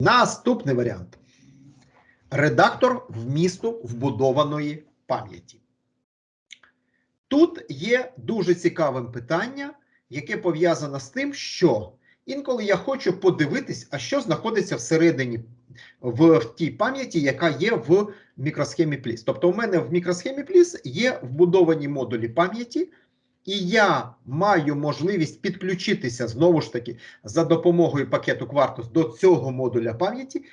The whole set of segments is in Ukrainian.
Наступний варіант. Редактор вмісту вбудованої пам'яті. Тут є дуже цікавим питання, яке пов'язане з тим, що інколи я хочу подивитись, а що знаходиться всередині в, в тій пам'яті, яка є в мікросхемі Пліс. Тобто, у мене в мікросхемі Пліс є вбудовані модулі пам'яті, і я маю можливість підключитися знову ж таки за допомогою пакету Quartus до цього модуля пам'яті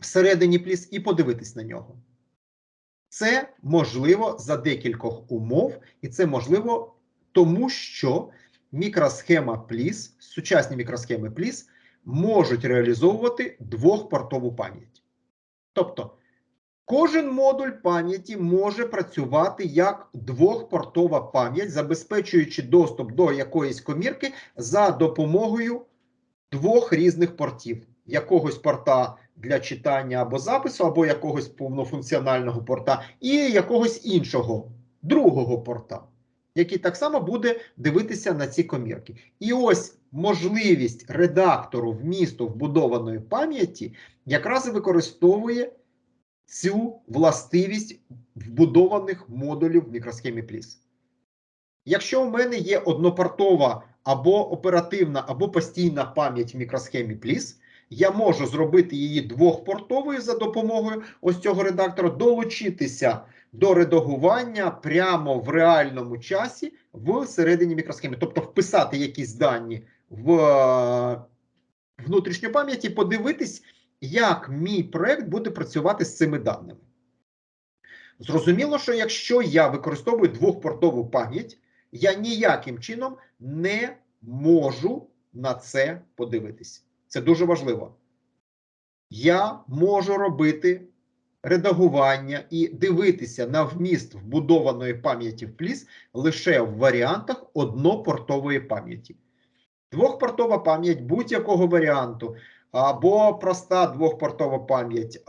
всередині Пліс і подивитись на нього. Це можливо за декількох умов, і це можливо тому, що мікросхема Пліс, сучасні мікросхеми Пліс можуть реалізовувати двохпортову пам'ять. Тобто, кожен модуль пам'яті може працювати як двохпортова пам'ять, забезпечуючи доступ до якоїсь комірки за допомогою двох різних портів. Якогось порта для читання або запису, або якогось повнофункціонального порта, і якогось іншого другого порта, який так само буде дивитися на ці комірки. І ось можливість редактору вмісту вбудованої пам'яті якраз використовує цю властивість вбудованих модулів в мікросхемі Пліс. Якщо у мене є однопортова або оперативна, або постійна пам'ять в мікросхемі Пліс, я можу зробити її двохпортовою за допомогою ось цього редактора, долучитися до редагування прямо в реальному часі всередині мікросхеми. Тобто вписати якісь дані в е, внутрішню пам'ять і подивитись, як мій проект буде працювати з цими даними. Зрозуміло, що якщо я використовую двохпортову пам'ять, я ніяким чином не можу на це подивитись. Це дуже важливо. Я можу робити редагування і дивитися на вміст вбудованої пам'яті в пліс лише в варіантах однопортової пам'яті. Двохпортова пам'ять будь-якого варіанту, або проста двохпортова пам'ять,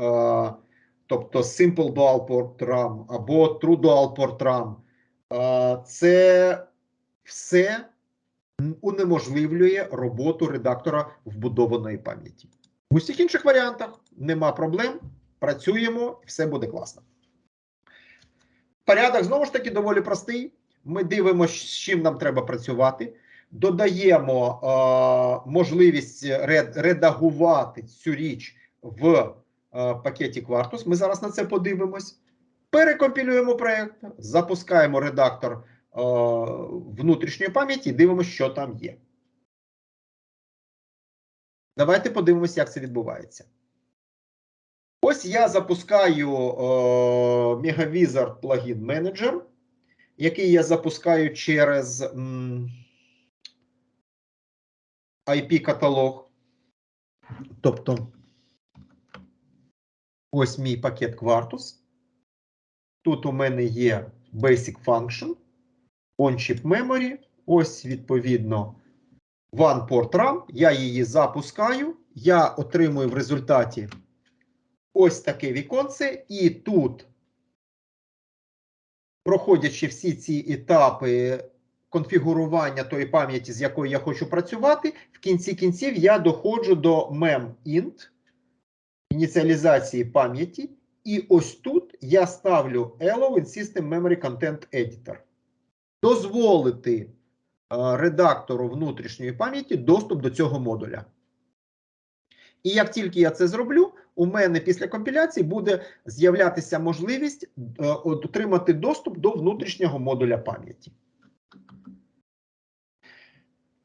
тобто Simple Dual Port RAM, або True Dual Port RAM, це все унеможливлює роботу редактора вбудованої пам'яті. В усіх інших варіантах нема проблем. Працюємо, все буде класно. Порядок знову ж таки доволі простий. Ми дивимося, з чим нам треба працювати. Додаємо е, можливість ред, редагувати цю річ в е, пакеті Quartus. Ми зараз на це подивимось. Перекомпілюємо проєкт, запускаємо редактор е, внутрішньої пам'яті і дивимося, що там є. Давайте подивимося, як це відбувається. Ось я запускаю Megavizard плагін менеджер, який я запускаю через м, IP-каталог. Тобто, ось мій пакет Quartus. Тут у мене є Basic Function, On-Chip Memory. Ось, відповідно, One Port RAM. Я її запускаю. Я отримую в результаті ось таке віконце, і тут, проходячи всі ці етапи конфігурування тої пам'яті, з якою я хочу працювати, в кінці кінців я доходжу до memint, ініціалізації пам'яті, і ось тут я ставлю Allow in System Memory Content Editor. Дозволити е, редактору внутрішньої пам'яті доступ до цього модуля. І як тільки я це зроблю, у мене після компіляції буде з'являтися можливість е, отримати доступ до внутрішнього модуля пам'яті.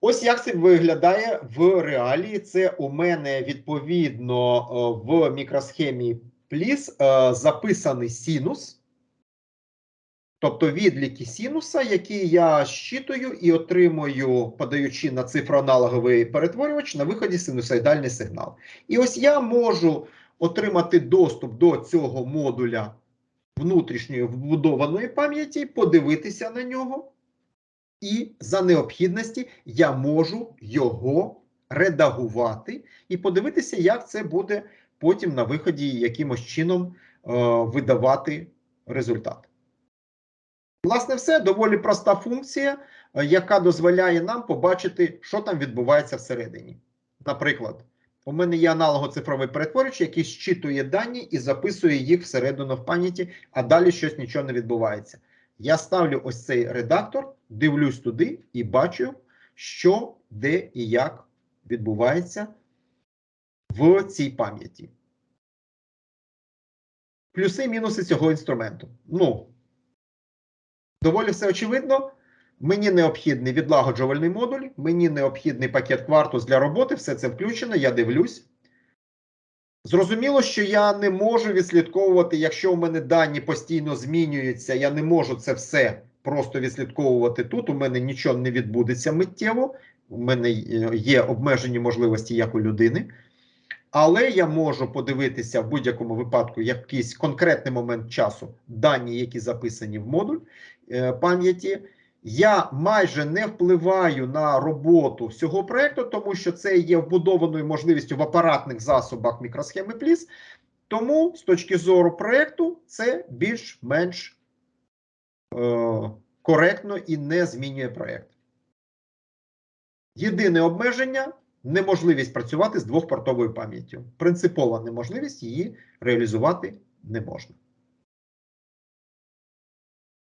Ось як це виглядає в реалії. Це у мене відповідно е, в мікросхемі Пліс е, записаний синус, тобто відліки синуса, які я щитую і отримую, подаючи на цифроаналоговий перетворювач на виході синусоїдальний сигнал. І ось я можу отримати доступ до цього модуля внутрішньої вбудованої пам'яті, подивитися на нього. І за необхідності я можу його редагувати і подивитися, як це буде потім на виході якимось чином е, видавати результат. Власне, все доволі проста функція, е, яка дозволяє нам побачити, що там відбувається всередині. Наприклад, У мене є аналогоцифровий перетворювач, який зчитує дані і записує їх всередину в пам'яті, а далі щось нічого не відбувається. Я ставлю ось цей редактор, дивлюсь туди і бачу, що, де і як відбувається в цій пам'яті. Плюси і мінуси цього інструменту. Ну, доволі все очевидно. Мені необхідний відлагоджувальний модуль, мені необхідний пакет Quartus для роботи, все це включено, я дивлюсь. Зрозуміло, що я не можу відслідковувати, якщо у мене дані постійно змінюються, я не можу це все просто відслідковувати тут. У мене нічого не відбудеться миттєво. У мене е, є обмежені можливості як у людини. Але я можу подивитися в будь-якому випадку якийсь конкретний момент часу дані, які записані в модуль е, пам'яті. Я майже не впливаю на роботу всього проекту, тому що це є вбудованою можливістю в апаратних засобах мікросхеми PLIS. Тому з точки зору проекту це більш-менш е, коректно і не змінює проект. Єдине обмеження неможливість працювати з двохпортовою пам'яттю. Принципова неможливість її реалізувати не можна.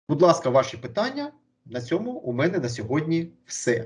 Будь ласка, ваші питання. На цьому у мене на сьогодні все.